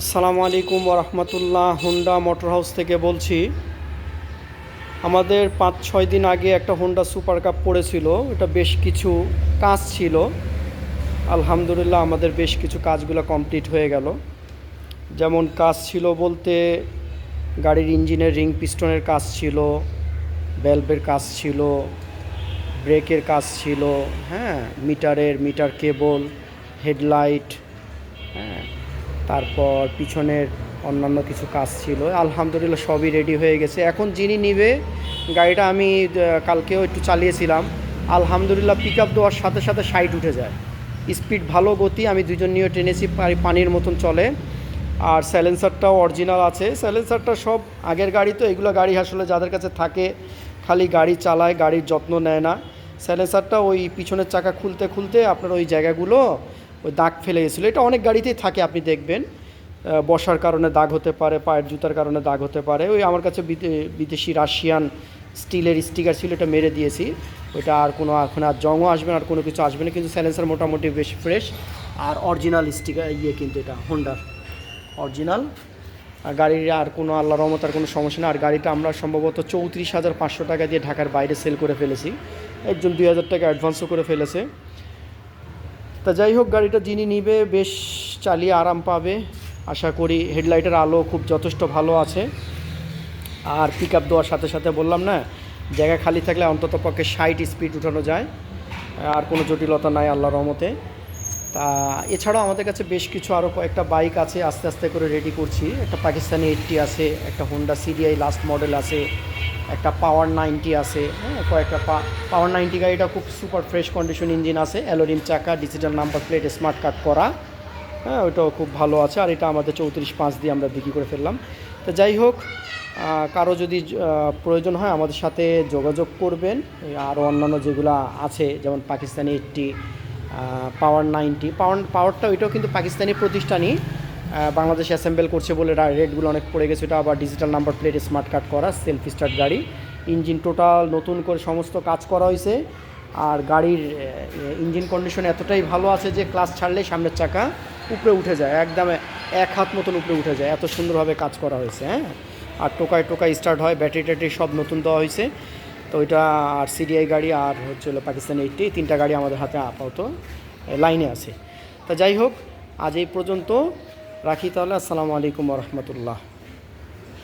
আসসালামু আলাইকুম রহমতুল্লাহ Honda motor house থেকে বলছি, আমাদের পাঁচ, ছয় দিন আগে একটা হোন্ডা সুপার কাপ পড়েছিল এটা বেশ কিছু কাজ ছিল। আলহামদুলিল্লাহ আমাদের বেশ কিছু কাজগুলো কমপ্লিট হয়ে গেল। যেমন কাজ ছিল বলতে, গাড়ির ইঞ্জিনের রিং পিস্টনের কাজ ছিল ভ্যালভের কাজ ছিল ব্রেকের কাজ ছিল হ্যাঁ মিটারের মিটার কেবল হেডলাইট হ্যাঁ তারপর পিছনের অন্যান্য কিছু কাজ ছিল। আলহামদুলিল্লাহ সবই রেডি হয়ে গেছে। এখন যিনি নিবে, গাড়িটা আমি কালকেও একটু চালিয়েছিলাম। আলহামদুলিল্লাহ পিক আপ দেওয়ার সাথে সাথে সাইড উঠে যায়। স্পিড ভালো গতি, আমি দুজন নিয়ে টেনেছি পানির মতন চলে। আর স্যালেন্সারটাও অরিজিনাল আছে। স্যালেন্সারটা সব আগের গাড়ি তো, এগুলো গাড়ি আসলে যাদের কাছে থাকে, খালি গাড়ি চালায়, গাড়ির যত্ন নেয় না। স্যালেন্সারটা ওই পিছনের চাকা খুলতে খুলতে আপনার ওই জায়গাগুলো ওই দাগ ফেলে গেছিল। এটা অনেক গাড়িতেই থাকে, আপনি দেখবেন। বসার কারণে দাগ হতে পারে, পায়ের জুতার কারণে দাগ হতে পারে। ওই আমার কাছে বিদে- বিদেশি রাশিয়ান স্টিলের স্টিকার ছিল, এটা মেরে দিয়েছি। ওইটা আর কোনো, এখন আর জংও আসবে না, আর কোনো কিছু আসবে না, কিন্তু স্যালেন্সার মোটামুটি বেশ ফ্রেশ আর অরিজিনাল স্টিকার ইয়ে কিন্তু এটা হোন্ডার অরিজিনাল আর গাড়ির আর কোনো আল্লাহ রহমতার কোনো সমস্যা নেই। আর গাড়িটা আমরা সম্ভবত চৌত্রিশ হাজার পাঁচশো টাকা দিয়ে ঢাকার বাইরে সেল করে ফেলেছি। একজন দুই হাজার টাকা অ্যাডভান্সও করে ফেলেছে। তা যাই হোক, গাড়িটা যিনি নিবে বেশ চালিয়ে আরাম পাবে। আশা করি হেডলাইটের আলো খুব যথেষ্ট ভালো আছে। আর পিক আপ দেওয়ার সাথে সাথে বললাম না, জায়গা খালি থাকলে অন্তত পক্ষে ষাট স্পিড উঠানো যায়। আর কোনো জটিলতা নাই আল্লাহ রহমতে। তা এছাড়াও আমাদের কাছে বেশ কিছু আরও কয়েকটা বাইক আছে, আস্তে আস্তে করে রেডি করছি। একটা পাকিস্তানি এইটটি আছে, একটা হোন্ডা সিডিআই লাস্ট মডেল আছে, একটা পাওয়ার নাইনটি আছে হ্যাঁ কয়েকটা পাওয়ার নাইনটি গাড়িটা খুব সুপার ফ্রেশ কন্ডিশন ইঞ্জিন আছে অ্যালোরিম চাকা digital number plate smart card করা হ্যাঁ ওইটাও খুব ভালো আছে, আর এটা আমাদের চৌত্রিশ পাঁচ দিয়ে আমরা বিক্রি করে ফেললাম। তো যাই হোক কারও যদি প্রয়োজন হয় আমাদের সাথে যোগাযোগ করবেন আরও অন্যান্য যেগুলো আছে, যেমন Pakistani eighty power ninety power পাওয়ারটা ওইটাও কিন্তু পাকিস্তানি প্রতিষ্ঠানই বাংলাদেশে অ্যাসেম্বল করছে বলে রেটগুলো অনেক পড়ে গেছে। এটা আবার digital number plate smart card করা সেলফ স্টার্ট গাড়ি। ইঞ্জিন টোটাল নতুন করে সমস্ত কাজ করা হয়েছে। আর গাড়ির ইঞ্জিন কন্ডিশন এতটাই ভালো আছে যে ক্লাস ছাড়লে সামনের চাকা উপরে উঠে যায়। একদম এক হাত মতন উপরে উঠে যায়। এত সুন্দরভাবে কাজ করা হয়েছে হ্যাঁ? আর টোকায় টোকায় স্টার্ট হয় ব্যাটারি ট্যাটারি সব নতুন দেওয়া হয়েছে। তো ওইটা আর সিডিআই গাড়ি আর হচ্ছে হলো পাকিস্তানি এইটটি তিনটা গাড়ি আমাদের হাতে আপাতত লাইনে আছে। তা যাই হোক, আজ এই পর্যন্ত রাখি তাহলে। আসসালামু আলাইকুম রহমতুল্লাহ।